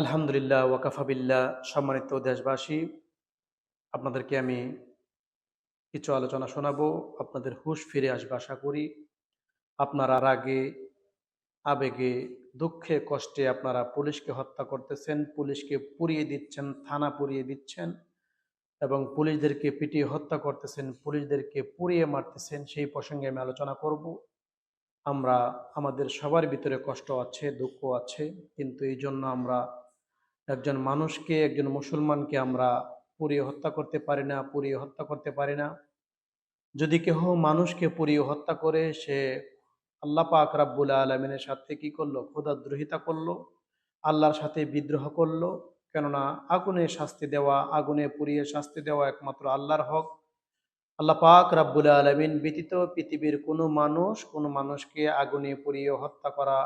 আলহামদুলিল্লাহ ওয়াকাফাবিল্লাহ সম্মানিত দেশবাসী, আপনাদেরকে আমি কিছু আলোচনা শোনাবো, আপনাদের হুঁশ ফিরে আসবে আশা করি। আপনারা রাগে, আবেগে, দুঃখে, কষ্টে আপনারা পুলিশকে হত্যা করতেছেন, পুলিশকে পুড়িয়ে দিচ্ছেন, থানা পুড়িয়ে দিচ্ছেন এবং পুলিশদেরকে পিটিয়ে হত্যা করতেছেন, পুলিশদেরকে পুড়িয়ে মারতেছেন, সেই প্রসঙ্গে আমি আলোচনা করব। আমরা, আমাদের সবার ভিতরে কষ্ট আছে, দুঃখ আছে, কিন্তু এই জন্য আমরা একজন মানুষকে, একজন মুসলমানকে আমরা পুড়িয়ে হত্যা করতে পারি না, পুড়িয়ে হত্যা করতে পারি না। যদি কেহ মানুষকে পুড়িয়ে হত্যা করে, সে আল্লাহ পাক রাব্বুল আলমিনের সাথে কি করল? ক্ষুদাদ্রোহিতা করল, আল্লাহর সাথে বিদ্রোহ করল, কেননা আগুনে শাস্তি দেওয়া, আগুনে পুড়িয়ে শাস্তি দেওয়া একমাত্র আল্লাহর হক। আল্লাহ পাক রাব্বুল আলমিন ব্যতীত পৃথিবীর কোনো মানুষ, কোনো মানুষকে আগুনে পুড়িয়ে হত্যা করা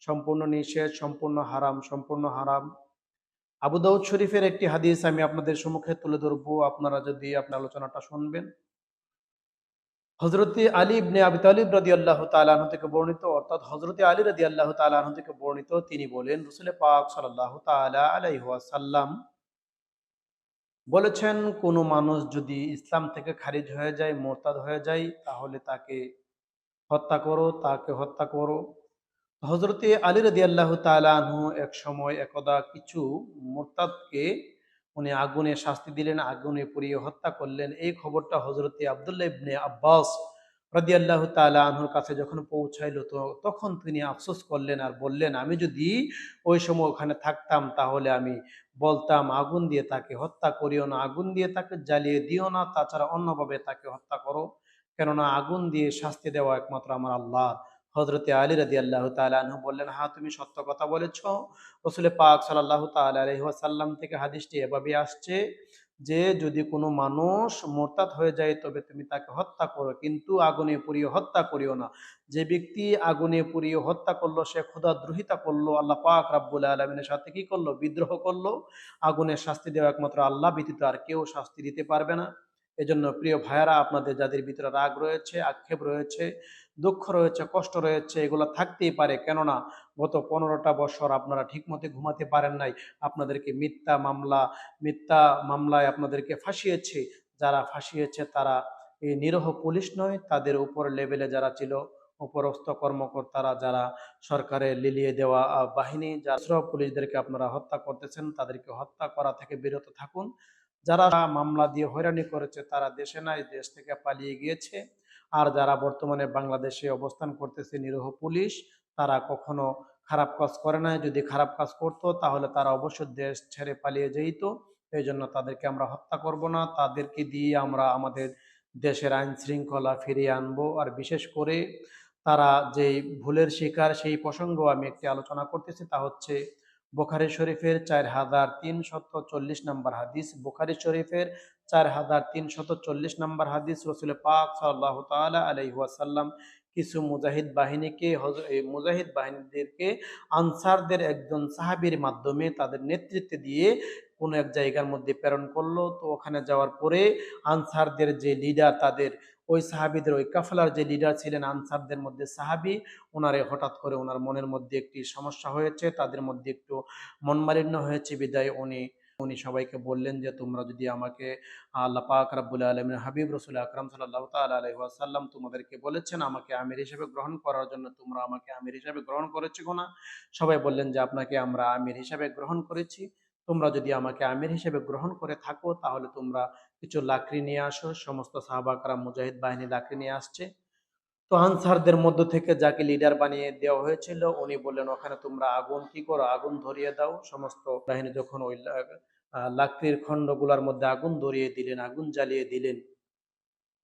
সম্পূর্ণ নিষেধ, সম্পূর্ণ হারাম সম্পূর্ণ হারাম। আবু দাউদ শরীফের একটি হাদিস আমি আপনাদের সম্মুখে তুলে ধরবো। আপনারা যদি আপনার আলোচনাটা শুনবেন। হজরতে আলী ইবনে আবি তালিব রাদি আল্লাহ তালাহ থেকে বর্ণিত, অর্থাৎ হজরতে আলী রাদি আল্লাহ তালাহ থেকে বর্ণিত, তিনি বলেন, রসুলে পাক সাল্লাহ তালা আলাইহাসাল্লাম বলেছেন, কোনো মানুষ যদি ইসলাম থেকে খারিজ হয়ে যায়, মোরতাদ হয়ে যায়, তাহলে তাকে হত্যা করো, তাকে হত্যা করো। হজরতে আলী রদি আল্লাহ তালাহু এক সময় একদা কিছু মোরতাদকে উনি আগুনে শাস্তি দিলেন, আগুনে পুড়িয়ে হত্যা করলেন। এই খবরটা হজরতে আবদুল্লাহ ইবনে আব্বাস রদি আল্লাহ তালাহুর কাছে যখন পৌঁছাইল, তো তখন তিনি আফসোস করলেন আর বললেন, আমি যদি ওই সময় ওখানে থাকতাম, তাহলে আমি বলতাম, আগুন দিয়ে তাকে হত্যা করিও না, আগুন দিয়ে তাকে জ্বালিয়ে দিও না, তাছাড়া অন্যভাবে তাকে হত্যা করো। কেননা আগুন দিয়ে শাস্তি দেওয়া একমাত্র আমার আল্লাহ। হজরতে আলী রাদি আল্লাহ তালু বললেন হ্যাঁ তুমি সত্য কথা বলেছ। রসুল পাক সাল্লাহ তাল্লাম থেকে হাদিসটি এভাবে আসছে যে, যদি কোনো মানুষ মোরতাদ হয়ে যায়, তবে তুমি তাকে হত্যা করো। কিন্তু আগুনে পুড়িয়ে হত্যা করিও না। যে ব্যক্তি আগুনে পুড়িয়ে হত্যা করল, সে দ্রোহিতা করল। আল্লাহ পাক রাব্বুল আলমিনের সাথে কি করল? বিদ্রোহ করল। আগুনের শাস্তি দেওয়া একমাত্র আল্লাহ ব্যতীত আর কেউ শাস্তি দিতে পারবে না। এজন্য প্রিয় ভাইয়ারা, আপনাদের যাদের ভিতরে রাগ রয়েছে, আক্ষেপ রয়েছে দুঃখ রয়েছে, কষ্ট রয়েছে, এগুলো থাকতেই পারে। কেননা গত পনেরোটা বছর আপনারা ঠিকমতো ঘুমাতে পারেন নাই। আপনাদেরকে মিথ্যা মামলা, মিথ্যা মামলায় আপনাদেরকে ফাঁসিয়েছে। যারা ফাঁসিয়েছে তারা এই নিরহ পুলিশ নয়, তাদের উপর লেভেলে যারা ছিল, উপরস্থ কর্মকর্তারা, যারা সরকারের লিলিয়ে দেওয়া বাহিনী, যারা পুলিশদেরকে আপনারা হত্যা করতেছেন, তাদেরকে হত্যা করা থেকে বিরত থাকুন। যারা মামলা দিয়ে হয়রানি করেছে, তারা দেশে নাই, দেশ থেকে পালিয়ে গিয়েছে। আর যারা বর্তমানে বাংলাদেশে অবস্থান করতেছে নিরহ পুলিশ, তারা কখনো খারাপ কাজ করে না যদি খারাপ কাজ করতো, তাহলে তারা অবশ্যই দেশ ছেড়ে পালিয়ে যেত এই জন্য তাদেরকে আমরা হত্যা করব না। তাদেরকে দিয়ে আমরা আমাদের দেশের আইন শৃঙ্খলা ফিরিয়ে আনব। আর বিশেষ করে তারা যেই ভুলের শিকার, সেই প্রসঙ্গ আমি একটি আলোচনা করতেছি, তা হচ্ছে বোখারি শরীফের চার হাজার তিনশত চল্লিশ নম্বর হাদিস, বোখারি শরীফের চার হাজার তিনশত চল্লিশ নম্বর হাদিস রসুল পাক সাল্লাহ তালা আলহিহাসাল্লাম কিছু মুজাহিদ বাহিনীকে মুজাহিদ বাহিনীদেরকে, আনসারদের একজন সাহাবির মাধ্যমে তাদের নেতৃত্বে দিয়ে কোনো এক জায়গার মধ্যে প্রেরণ করল। তো ওখানে যাওয়ার পরে আনসারদের যে লিডার তাদের ওই সাহাবিদের, ওই কাফলার যে লিডার ছিলেন আনসারদের মধ্যে সাহাবি ওনারে হঠাৎ করে ওনার মনের মধ্যে একটি সমস্যা হয়েছে, তাদের মধ্যে একটু মনমালিন্য হয়েছে বিদায়। উনি উনি সবাইকে বললেন যে, তোমরা যদি আমাকে আল্লাহ পাক রাব্বুল আলমিন হাবিব রসুল আকরাম সাল্লাহ তাল্লাম তোমাদেরকে বলেছেন, আমাকে আমির হিসেবে গ্রহণ করার জন্য তোমরা আমাকে আমির হিসেবে গ্রহণ করেছ না? সবাই বললেন যে, আপনাকে আমরা আমির হিসেবে গ্রহণ করেছি। তোমরা যদি আমাকে আমির হিসেবে গ্রহণ করে থাকো, তাহলে তোমরা কিছু লাকড়ি নিয়ে আসো, সমস্ত সাহাবাকরা মুজাহিদ বাহিনী লাকড়ি নিয়ে আসছে। তো আনসারদের মধ্য থেকে যাকে লিডার বানিয়ে দেওয়া হয়েছিল, উনি বললেন, ওখানে তোমরা আগুন কি করো? আগুন ধরিয়ে দাও। সমস্ত বাহিনী যখন ওই লাকড়ির খণ্ডগুলার মধ্যে আগুন ধরিয়ে দিলেন, আগুন জ্বালিয়ে দিলেন,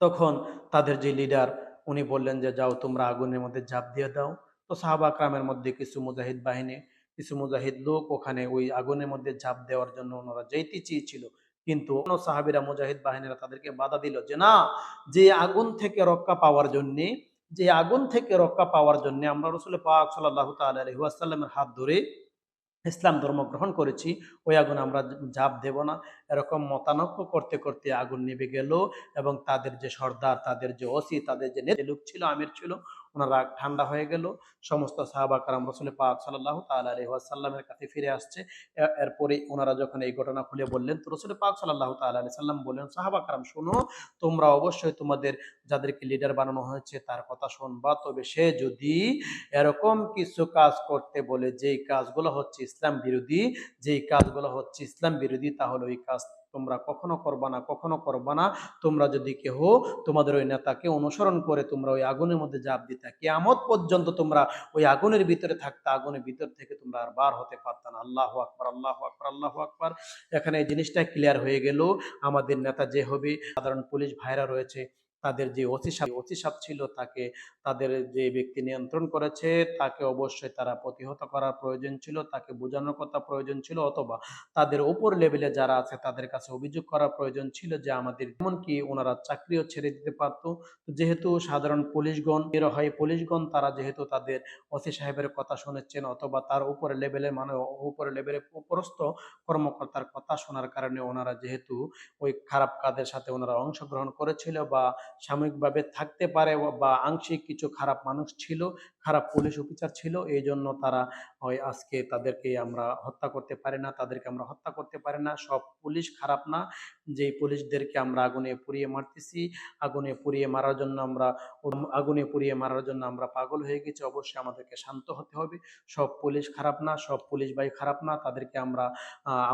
তখন তাদের যে লিডার উনি বললেন যে, যাও, তোমরা আগুনের মধ্যে ঝাঁপ দিয়ে দাও। তো সাহাবা ক্রামের মধ্যে কিছু মুজাহিদ বাহিনী, কিছু মুজাহিদ লোক ওখানে ওই আগুনের মধ্যে ঝাঁপ দেওয়ার জন্য ওনারা যেতে চেয়েছিল কিন্তু অন্য সাহাবিরা মুজাহিদ বাহিনীরা তাদেরকে বাধা দিল যে, না, যে আগুন থেকে রক্ষা পাওয়ার জন্যে, যে আগুন থেকে রক্ষা পাওয়ার জন্য আমরা রসুল পাক সাল্লাহ তাল্লামের হাত ধরে ইসলাম ধর্ম গ্রহণ করেছি, ওই আগুন আমরা জাপ দেব না। এরকম মতানক্য করতে করতে আগুন নেবে গেল এবং তাদের যে সর্দার, তাদের যে ওসি, তাদের যে লোক ছিল, আমির ছিল ওনার রাগ ঠান্ডা হয়ে গেল। সমস্ত সাহাবা কারাম রসুল পাক সাল্লাহ তাল্লাহ আলহিহাসাল্লামের কাছে ফিরে আসছে। এরপরে ওনারা যখন এই ঘটনা খুলে বললেন, তো রসুল পাক সাল্লাহ তাল্লাহ আলি সাল্লাম বললেন সাহাবা কারাম শোনো, তোমরা অবশ্যই তোমাদের, যাদেরকে লিডার বানানো হয়েছে, তার কথা শুনবা। তবে সে যদি এরকম কিছু কাজ করতে বলে, যেই কাজগুলো হচ্ছে ইসলাম বিরোধী, যেই কাজগুলো হচ্ছে ইসলাম বিরোধী, তাহলে ওই কাজ তোমরা কখনো করবা না, কখনো করবা না। তোমরা যদি কেহ তোমাদের ওই নেতাকে অনুসরণ করে তোমরা ওই আগুনের মধ্যে জাপ দিতা, কেয়ামত পর্যন্ত তোমরা ওই আগুনের ভিতরে থাকতে, আগুনের ভিতর থেকে তোমরা আর বার হতে পারতা না। আল্লাহ আকবর আল্লাহ আকবর আল্লাহ আকবর। এখানে এই জিনিসটা ক্লিয়ার হয়ে গেল। আমাদের নেতা যে হবে, সাধারণ পুলিশ ভাইরা রয়েছে তাদের যে অতিসাপ অতিসাপ ছিল তাকে, তাদের যে ব্যক্তি নিয়ন্ত্রণ করেছে, তাকে অবশ্যই তারা প্রতিহত করার প্রয়োজন ছিল, তাকে বোঝানোর কথা প্রয়োজন ছিল, অথবা তাদের উপর লেভেলে যারা আছে তাদের কাছে অভিযোগ করার প্রয়োজন ছিল যে আমাদের, এমনকি ওনারা চাকরিও ছেড়ে দিতে পারত। যেহেতু সাধারণ পুলিশগণ এর হয় পুলিশগণ, তারা যেহেতু তাদের ওসি সাহেবের কথা শুনেছেন, অথবা তার উপরে লেভেলে মানে উপরে লেভেলে উপরস্থ কর্মকর্তার কথা শোনার কারণে ওনারা যেহেতু ওই খারাপ কাজের সাথে ওনারা অংশগ্রহণ করেছিল বা সাময়িকভাবে থাকতে পারে বা আংশিক কিছু খারাপ মানুষ ছিল খারাপ পুলিশ অফিসার ছিল এই জন্য তারা হয় আজকে তাদেরকে আমরা হত্যা করতে পারি না, তাদেরকে আমরা হত্যা করতে পারি না। সব পুলিশ খারাপ না। যেই পুলিশদেরকে আমরা আগুনে পুড়িয়ে মারতেছি, আগুনে পুড়িয়ে মারার জন্য আমরা আগুনে পুড়িয়ে মারার জন্য আমরা পাগল হয়ে গেছি, অবশ্যই আমাদেরকে শান্ত হতে হবে। সব পুলিশ খারাপ না, সব পুলিশ ভাই খারাপ না, তাদেরকে আমরা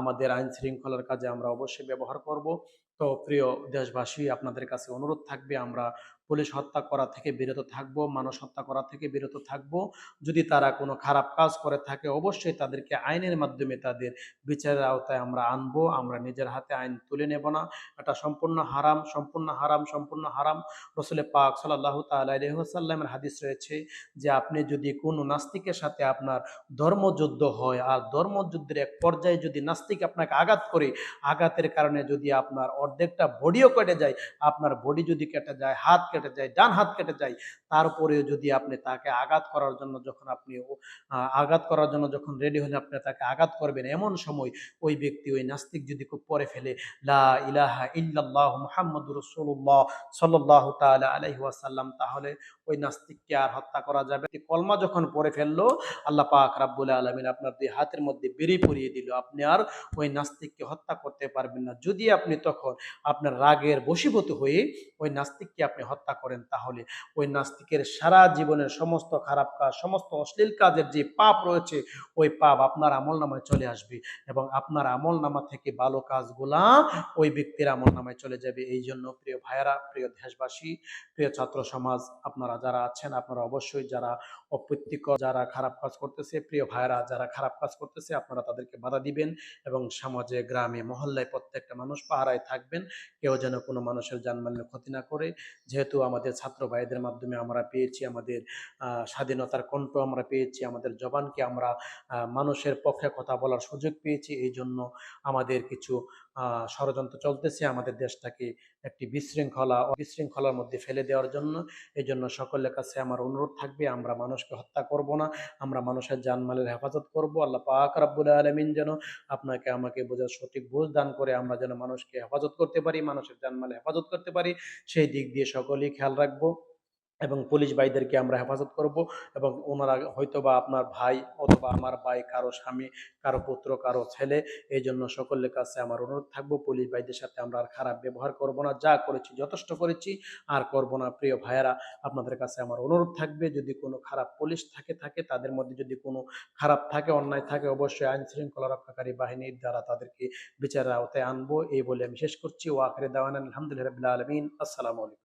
আমাদের আইন শৃঙ্খলার কাজে আমরা অবশ্যই ব্যবহার করব। তো প্রিয় দেশবাসী, আপনাদের কাছে অনুরোধ থাকবে, আমরা পুলিশ হত্যা করা থেকে বিরত থাকব, মানুষ হত্যা করা থেকে বিরত থাকব। যদি তারা কোনো খারাপ কাজ করে থাকে, অবশ্যই তাদেরকে আইনের মাধ্যমে তাদের বিচারের আওতায় আমরা আনব। আমরা নিজের হাতে আইন তুলে নেব না। এটা সম্পূর্ণ হারাম সম্পূর্ণ হারাম সম্পূর্ণ হারাম। রসুল পাক সাল্লাহ তাল্লামের হাদিস রয়েছে যে, আপনি যদি কোনো নাস্তিকের সাথে আপনার ধর্মযুদ্ধ হয় আর ধর্মযুদ্ধের এক পর্যায়ে যদি নাস্তিক আপনাকে আঘাত করে, আঘাতের কারণে যদি আপনার অর্ধেকটা বডিও কেটে যায়, আপনার বডি যদি কেটে যায়, হাত কেটে যায়, ডান হাত কেটে যায়। তারপরেও যদি আপনি তাকে আঘাত করার জন্য যখন আপনি আঘাত করার জন্য যখন রেডি হলে আপনি তাকে আঘাত করবেন। এমন সময় ওই ব্যক্তি, ওই নাস্তিক যদি খুব পরে ফেলে, লা ইলাহা ইল্লাল্লাহ মুহাম্মদ রসুল্লাহ সাল্লাহ তাআলা আলাইহি ওয়াসাল্লাম, তাহলে ওই নাস্তিককে আর হত্যা করা যাবে কলমা যখন পরে ফেলল, আল্লাহ পাক রাব্বুল আলামিন আপনার দুই হাতের মধ্যে বেরিয়ে পড়িয়ে দিল। আপনি আর ওই নাস্তিককে হত্যা করতে পারবেন না। যদি আপনি তখন আপনার রাগের বশীভূত হয়ে ওই নাস্তিককে আপনি হত্যা করেন তাহলে। ওই নাস্তিকের সারা জীবনের সমস্ত খারাপ কাজ, সমস্ত অশ্লীল কাজের যে পাপ রয়েছে, ওই পাপ আপনার আমল নামায় চলে আসবে এবং আপনার আমল নামা থেকে ভালো কাজগুলা ওই ব্যক্তির আমল নামায় চলে যাবে। এই জন্য প্রিয় ভাইয়েরা, প্রিয় দেশবাসী, প্রিয় ছাত্র সমাজ, আপনারা যারা আছেন, আপনারা অবশ্যই যারা অপ্রীতিকর, যারা খারাপ কাজ করতেছে, প্রিয় ভাইয়েরা, যারা খারাপ কাজ করতেছে, আপনারা তাদেরকে বাধা দিবেন এবং সমাজে, গ্রামে, মহল্লায় প্রত্যেকটা মানুষ পাহারায় থাকবেন। কেউ যেন কোনো মানুষের জানমালের ক্ষতি না করে। যেহেতু আমাদের ছাত্র ভাইদের মাধ্যমে আমরা পেয়েছি, আমাদের স্বাধীনতার কণ্ঠ আমরা পেয়েছি, আমাদের জবানকে আমরা মানুষের পক্ষে কথা বলার সুযোগ পেয়েছি এই জন্য আমাদের কিছু ষড়যন্ত্র চলতেছে আমাদের দেশটাকে একটি বিশৃঙ্খলা বিশৃঙ্খলার মধ্যে ফেলে দেওয়ার জন্য। এই জন্য সকলের কাছে আমার অনুরোধ থাকবে, আমরা মানুষকে হত্যা করব না, আমরা মানুষের জানমালের হেফাজত করব। আল্লাহ পাক রাব্বুল আলামিন যেন আপনাকে আমাকে বোঝার সঠিক বোঝ দান করে, আমরা যেন মানুষকে হেফাজত করতে পারি, মানুষের জানমালে হেফাজত করতে পারি। সেই দিক দিয়ে সকলেই খেয়াল রাখব। এবং পুলিশ ভাইদেরকে আমরা হেফাজত করব এবং ওনারা হয়তো বা আপনার ভাই অথবা আমার ভাই, কারও স্বামী, কারও পুত্র, কারও ছেলে, এই জন্য সকলের কাছে আমার অনুরোধ থাকব, পুলিশ ভাইদের সাথে আমরা আর খারাপ ব্যবহার করব না, যা করেছি যথেষ্ট করেছি, আর করব না। প্রিয় ভাইয়েরা, আপনাদের কাছে আমার অনুরোধ থাকবে, যদি কোনো খারাপ পুলিশ থাকে থাকে, তাদের মধ্যে যদি কোনো খারাপ থাকে, অন্যায় থাকে, অবশ্যই আইন শৃঙ্খলা রক্ষাকারী বাহিনীর দ্বারা তাদেরকে বিচারের আওতায় আনব, এই বলে আমি শেষ করছি। ও আখরে দাওয়ান আলহামদুলিল্লাহ আলমিন। আসসালামু আলাইকুম।